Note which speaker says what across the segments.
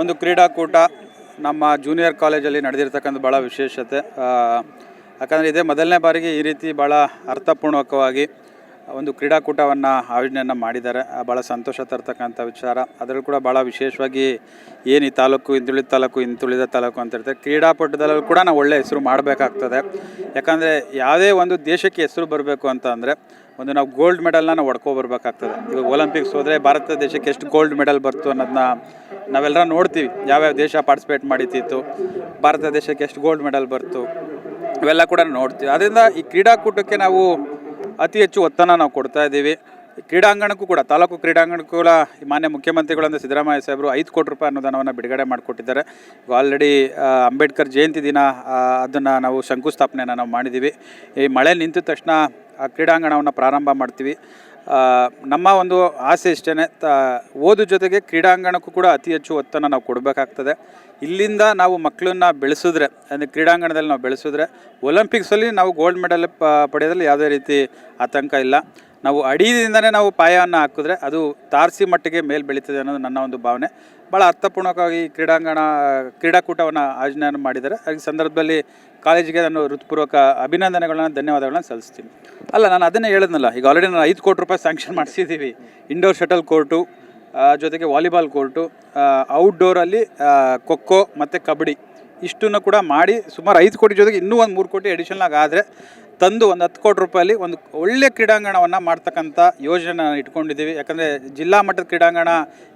Speaker 1: ಒಂದು ಕ್ರೀಡಾಕೂಟ ನಮ್ಮ ಜೂನಿಯರ್ ಕಾಲೇಜಲ್ಲಿ ನಡೆದಿರ್ತಕ್ಕಂಥ ಭಾಳ ವಿಶೇಷತೆ. ಯಾಕಂದರೆ ಇದೇ ಮೊದಲನೇ ಬಾರಿಗೆ ಈ ರೀತಿ ಭಾಳ ಅರ್ಥಪೂರ್ಣಕವಾಗಿ ಒಂದು ಕ್ರೀಡಾಕೂಟವನ್ನು ಆಯೋಜನೆಯನ್ನು ಮಾಡಿದ್ದಾರೆ. ಭಾಳ ಸಂತೋಷ ತರ್ತಕ್ಕಂಥ ವಿಚಾರ. ಅದರಲ್ಲೂ ಕೂಡ ಭಾಳ ವಿಶೇಷವಾಗಿ ಏನು ಈ ತಾಲೂಕು, ಹಿಂದುಳಿದ ತಾಲೂಕು ಹಿಂದುಳಿದ ತಾಲೂಕು ಅಂತ ಇರ್ತಾರೆ ಕ್ರೀಡಾಪಟುದಲ್ಲೂ ಕೂಡ ನಾವು ಒಳ್ಳೆಯ ಹೆಸರು ಮಾಡಬೇಕಾಗ್ತದೆ. ಯಾಕಂದರೆ ಯಾವುದೇ ಒಂದು ದೇಶಕ್ಕೆ ಹೆಸರು ಬರಬೇಕು ಅಂತ ಅಂದರೆ ಒಂದು ನಾವು ಗೋಲ್ಡ್ ಮೆಡಲ್ನ ನಾವು ಹೊಡ್ಕೊಬರ್ಬೇಕಾಗ್ತದೆ. ಇವಾಗ ಒಲಿಂಪಿಕ್ಸ್ ಹೋದರೆ ಭಾರತ ದೇಶಕ್ಕೆ ಎಷ್ಟು ಗೋಲ್ಡ್ ಮೆಡಲ್ ಬರ್ತು ಅನ್ನೋದನ್ನ ನಾವೆಲ್ಲರ ನೋಡ್ತೀವಿ ಯಾವ್ಯಾವ ದೇಶ ಪಾರ್ಟಿಸಿಪೇಟ್ ಮಾಡಿತಿತ್ತು ಭಾರತ ದೇಶಕ್ಕೆ ಎಷ್ಟು ಗೋಲ್ಡ್ ಮೆಡಲ್ ಬರ್ತು. ಇವೆಲ್ಲ ಕೂಡ ನೋಡ್ತೀವಿ. ಅದರಿಂದ ಈ ಕ್ರೀಡಾಕೂಟಕ್ಕೆ ನಾವು ಅತಿ ಹೆಚ್ಚು ಒತ್ತನ್ನು ನಾವು ಕೊಡ್ತಾ ಇದ್ದೀವಿ. ಕ್ರೀಡಾಂಗಣಕ್ಕೂ ಕೂಡ, ತಾಲೂಕು ಕ್ರೀಡಾಂಗಣಕ್ಕೂ ಕೂಡ ಈ ಮಾನ್ಯ ಮುಖ್ಯಮಂತ್ರಿಗಳಂದ್ರೆ ಸಿದ್ದರಾಮಯ್ಯ ಸಾಹೇಬರು ಐದು ಕೋಟಿ ರೂಪಾಯಿ ಅನುದಾನವನ್ನು ಬಿಡುಗಡೆ ಮಾಡಿಕೊಟ್ಟಿದ್ದಾರೆ. ಆಲ್ರೆಡಿ ಅಂಬೇಡ್ಕರ್ ಜಯಂತಿ ದಿನ ಅದನ್ನು ನಾವು ಶಂಕುಸ್ಥಾಪನೆಯನ್ನು ನಾವು ಮಾಡಿದ್ದೀವಿ ಈ ಮಳೆ ನಿಂತ ತಕ್ಷಣ ಆ ಕ್ರೀಡಾಂಗಣವನ್ನು ಪ್ರಾರಂಭ ಮಾಡ್ತೀವಿ. ನಮ್ಮ ಒಂದು ಆಸೆ ಇಷ್ಟೇ ತ, ಓದು ಜೊತೆಗೆ ಕ್ರೀಡಾಂಗಣಕ್ಕೂ ಕೂಡ ಅತಿ ಹೆಚ್ಚು ಒತ್ತನ್ನು ನಾವು ಕೊಡಬೇಕಾಗ್ತದೆ. ಇಲ್ಲಿಂದ ನಾವು ಮಕ್ಕಳನ್ನ ಬೆಳೆಸಿದ್ರೆ, ಅಂದರೆ ಕ್ರೀಡಾಂಗಣದಲ್ಲಿ ನಾವು ಬೆಳೆಸಿದ್ರೆ ಒಲಿಂಪಿಕ್ಸಲ್ಲಿ ನಾವು ಗೋಲ್ಡ್ ಮೆಡಲ್ ಪಡೆಯೋದ್ರಲ್ಲಿ ಯಾವುದೇ ರೀತಿ ಆತಂಕ ಇಲ್ಲ. ನಾವು ಅಡಿಯಿಂದನೇ ನಾವು ಪಾಯವನ್ನು ಹಾಕಿದ್ರೆ ಅದು ತಾರಸಿ ಮಟ್ಟಿಗೆ ಮೇಲೆ ಬೆಳೀತದೆ ಅನ್ನೋದು ನನ್ನ ಒಂದು ಭಾವನೆ. ಭಾಳ ಅರ್ಥಪೂರ್ಣಕವಾಗಿ ಈ ಕ್ರೀಡಾಂಗಣ, ಕ್ರೀಡಾಕೂಟವನ್ನು ಆಯೋಜನೆ ಮಾಡಿದ್ದಾರೆ. ಈ ಸಂದರ್ಭದಲ್ಲಿ ಕಾಲೇಜಿಗೆ ನಾನು ಹೃತ್ಪೂರ್ವಕ ಅಭಿನಂದನೆಗಳನ್ನ, ಧನ್ಯವಾದಗಳನ್ನ ಸಲ್ಲಿಸ್ತೀನಿ. ಅಲ್ಲ, ನಾನು ಅದನ್ನೇ ಹೇಳಿದ್ನಲ್ಲ, ಈಗ ಆಲ್ರೆಡಿ ನಾನು ಐದು ಕೋಟಿ ರೂಪಾಯಿ ಸ್ಯಾಂಕ್ಷನ್ ಮಾಡಿಸಿದ್ದೀವಿ. ಇಂಡೋರ್ ಶಟಲ್ ಕೋರ್ಟು ಜೊತೆಗೆ ವಾಲಿಬಾಲ್ ಕೋರ್ಟು ಔಟ್ಡೋರಲ್ಲಿ ಖೋಖೋ ಮತ್ತು ಕಬಡ್ಡಿ ಇಷ್ಟನ್ನು ಕೂಡ ಮಾಡಿ ಸುಮಾರು ಐದು ಕೋಟಿ ಜೊತೆಗೆ ಇನ್ನೂ ಒಂದು ಮೂರು ಕೋಟಿ ಅಡಿಷನಲ್ ಆದರೆ ತಂದು ಒಂದು ಹತ್ತು ಕೋಟಿ ರೂಪಾಯಲ್ಲಿ ಒಂದು ಒಳ್ಳೆಯ ಕ್ರೀಡಾಂಗಣವನ್ನು ಮಾಡ್ತಕ್ಕಂಥ ಯೋಜನೆ ಇಟ್ಕೊಂಡಿದ್ದೀವಿ. ಯಾಕಂದರೆ ಜಿಲ್ಲಾ ಮಟ್ಟದ ಕ್ರೀಡಾಂಗಣ,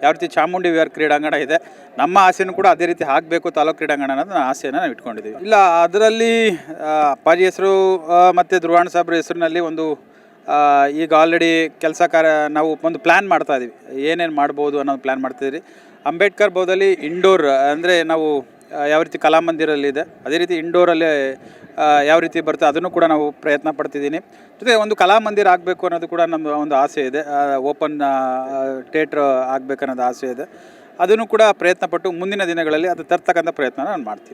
Speaker 1: ಯಾವ ರೀತಿ ಚಾಮುಂಡಿ ವಿಹಾರ್ ಕ್ರೀಡಾಂಗಣ ಇದೆ, ನಮ್ಮ ಆಸೆನೂ ಕೂಡ ಅದೇ ರೀತಿ ಹಾಕಬೇಕು ತಾಲೂಕು ಕ್ರೀಡಾಂಗಣ ಅನ್ನೋದು ನನ್ನ ಆಸೆಯನ್ನು ನಾವು ಇಟ್ಕೊಂಡಿದ್ದೀವಿ. ಇಲ್ಲ, ಅದರಲ್ಲಿ ಅಪ್ಪಾಜಿ ಹೆಸರು ಮತ್ತು ಧ್ರುವಾಣ ಸಾಬ್ರ ಹೆಸರಿನಲ್ಲಿ ಒಂದು ಈಗ ಆಲ್ರೆಡಿ ಕೆಲಸ ಕಾರ್ಯ, ನಾವು ಒಂದು ಪ್ಲ್ಯಾನ್ ಮಾಡ್ತಾ ಇದ್ದೀವಿ ಏನೇನು ಮಾಡ್ಬೋದು ಅನ್ನೋದು ಪ್ಲ್ಯಾನ್ ಮಾಡ್ತಿದ್ದೀರಿ ಅಂಬೇಡ್ಕರ್ ಬೋದಲ್ಲಿ ಇಂಡೋರ್ ಅಂದರೆ ನಾವು ಯಾವ ರೀತಿ ಕಲಾಮಂದಿರಲ್ಲಿದೆ, ಅದೇ ರೀತಿ ಇಂಡೋರಲ್ಲಿ ಯಾವ ರೀತಿ ಬರುತ್ತೆ ಅದನ್ನು ಕೂಡ ನಾವು ಪ್ರಯತ್ನ ಪಡ್ತಿದ್ದೀನಿ. ಜೊತೆಗೆ ಒಂದು ಕಲಾಮಂದಿರ ಆಗಬೇಕು ಅನ್ನೋದು ಕೂಡ ನಮ್ಮ ಒಂದು ಆಸೆ ಇದೆ. ಓಪನ್ ಥಿಯೇಟ್ರ್ ಆಗಬೇಕನ್ನೋದು ಆಸೆ ಇದೆ. ಅದನ್ನು ಕೂಡ ಪ್ರಯತ್ನಪಟ್ಟು ಮುಂದಿನ ದಿನಗಳಲ್ಲಿ ಅದು ತರ್ತಕ್ಕಂಥ ಪ್ರಯತ್ನ ನಾನು ಮಾಡ್ತೀನಿ.